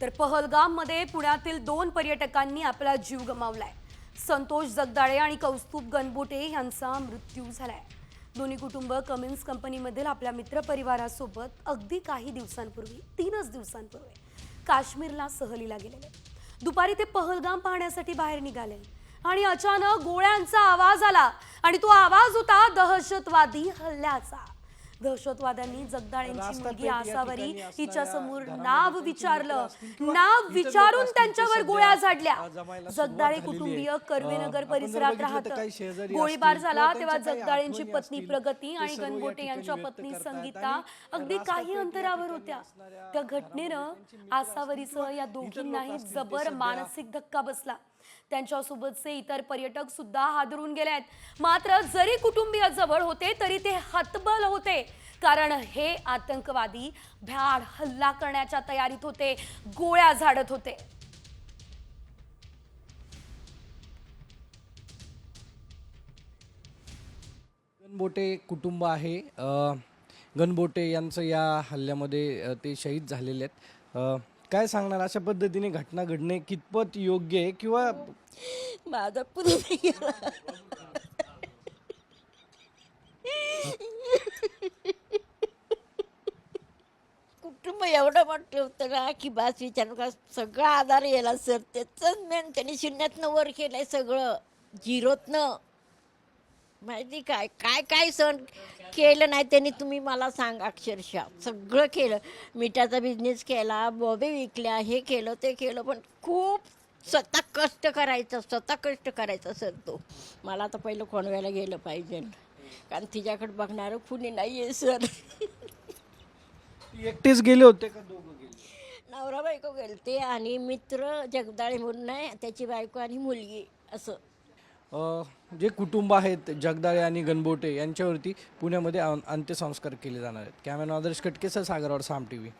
तर पहलगाममध्ये पुण्यातील दोन पर्यटकांनी आपला जीव गमावलाय. संतोष जगदाळे आणि कौस्तुभ गणबोटे यांचा मृत्यू झालाय. दोन्ही कुटुंब कमिन्स कंपनीमधील आपल्या मित्रपरिवारासोबत अगदी काही दिवसांपूर्वी तीनच दिवसांपूर्वी काश्मीरला सहलीला गेलेले. दुपारी ते पहलगाम पाहण्यासाठी बाहेर निघाले आणि अचानक गोळ्यांचा आवाज आला आणि तो आवाज होता दहशतवादी हल्ल्याचा. दहशतवाद्यांनी जगदाळेंची मुलगी आसावरी हिच्या समोर नाव विचारलं. नाव विचारून त्यांच्यावर गोळ्या झाडल्या. जगदाळे कुटुंबीय कर्वेनगर परिसरात राहत. गोळीबार झाला तेव्हा जगदाळेंची पत्नी प्रगती आणि गणगोटे यांच्या पत्नी संगीता. अगदी काही अंतरावर होत्या. त्या घटनेनं आसावरीसह या दोघींनाही जबर मानसिक धक्का बसला. त्यांच्यासोबतचे इतर पर्यटक सुद्धा हादरून गेले आहेत. मात्र जरी कुटुंबीय जवळ होते तरी ते हतबल होते. कारण हे आतंकवादी भ्याड हल्ला करण्याच्या तयारीत होते गोळ्या झाडत होते. गणबोटे कुटुंब आहे. अ, गणबोटे यांचं या हल्ल्यामध्ये ते शहीद झालेले आहेत. काय सांगणार? अशा पद्धतीने घटना घडणे कितपत योग्य आहे किंवा माझा पूर्ण गेला. कुटुंब एवढं मोठं होतं ना की बास विचारू का सगळा आधार यायला सर. त्याचंच मेन त्यांनी शून्यातनं वर केलंय सगळं. झिरोतनं माहिती काय? काय काय सण केलं नाही त्यांनी तुम्ही मला सांगा अक्षरशः. सगळं केलं. मिठाचा बिझनेस केला बॉबे विकल्या हे केलं ते केलं पण खूप स्वतः कष्ट करायचं स्वतः कष्ट करायचा सर तो. मला आता पहिलं कोणव्याला गेलं पाहिजे. कारण तिच्याकडे बघणारं कुणी नाही आहे सर एकटेच गेले होते का दोघं गेले? नवरा बायको गेलते आणि मित्र जगदाळे म्हणून आहे त्याची बायको आणि मुलगी असं. अ, जे कुटुंब आहेत जगदाळे आणि गणबोटे यांच्यावरती पुण्यामध्ये अंत्यसंस्कार केले जाणार आहेत. Camera Adarsh Katkesar Sagarwad Saam T V